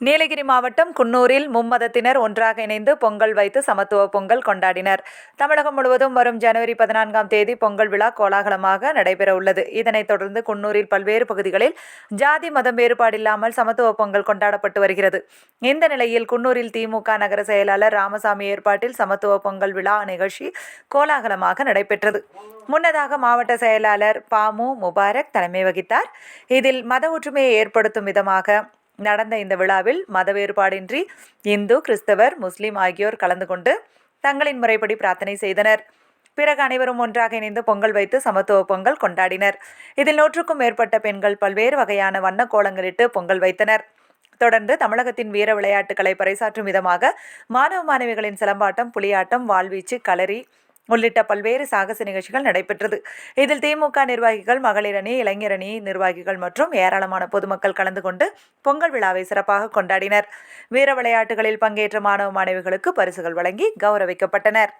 நீலகிரி மாவட்டம் குன்னூரில் மும்மதத்தினர் ஒன்றாக இணைந்து பொங்கல் வைத்து சமத்துவ பொங்கல் கொண்டாடினர். தமிழகம் முழுவதும் வரும் ஜனவரி பதினான்காம் தேதி பொங்கல் விழா கோலாகலமாக நடைபெற உள்ளது. இதனைத் தொடர்ந்து குன்னூரில் பல்வேறு பகுதிகளில் ஜாதி மதம் வேறுபாடில்லாமல் சமத்துவ பொங்கல் கொண்டாடப்பட்டு வருகிறது. இந்த நிலையில் குன்னூரில் திமுக நகர செயலாளர் ராமசாமி ஏற்பாட்டில் சமத்துவ பொங்கல் விழா நிகழ்ச்சி கோலாகலமாக நடைபெற்றது. முன்னதாக மாவட்ட செயலாளர் பாமு முபாரக் தலைமை வகித்தார். இதில் மத ஒற்றுமையை ஏற்படுத்தும் விதமாக நடந்த இந்த விழாவில் மத வேறுபாடின்றி இந்து கிறிஸ்தவர் முஸ்லிம் ஆகியோர் கலந்து கொண்டு தங்களின் முறைப்படி பிரார்த்தனை செய்தனர். பிறகு அனைவரும் ஒன்றாக இணைந்து பொங்கல் வைத்து சமத்துவ பொங்கல் கொண்டாடினர். இதில் நூற்றுக்கும் மேற்பட்ட பெண்கள் பல்வேறு வகையான வண்ண கோலங்களிட்டு பொங்கல் வைத்தனர். தொடர்ந்து தமிழகத்தின் வீர விளையாட்டுகளை பறைசாற்றும் விதமாக மாணவ மாணவிகளின் சிலம்பாட்டம் புலியாட்டம் வாழ்வீச்சு களரி உள்ளிட்ட பல்வேறு சாகச நிகழ்ச்சிகள் நடைபெற்றது. இதில் திமுக நிர்வாகிகள் மகளிர் அணி இளைஞர் அணி நிர்வாகிகள் மற்றும் ஏராளமான பொதுமக்கள் கலந்து கொண்டு பொங்கல் விழாவை சிறப்பாக கொண்டாடினர். வீர விளையாட்டுகளில் பங்கேற்ற மாணவ மாணவிகளுக்கு பரிசுகள் வழங்கி கௌரவிக்கப்பட்டனர்.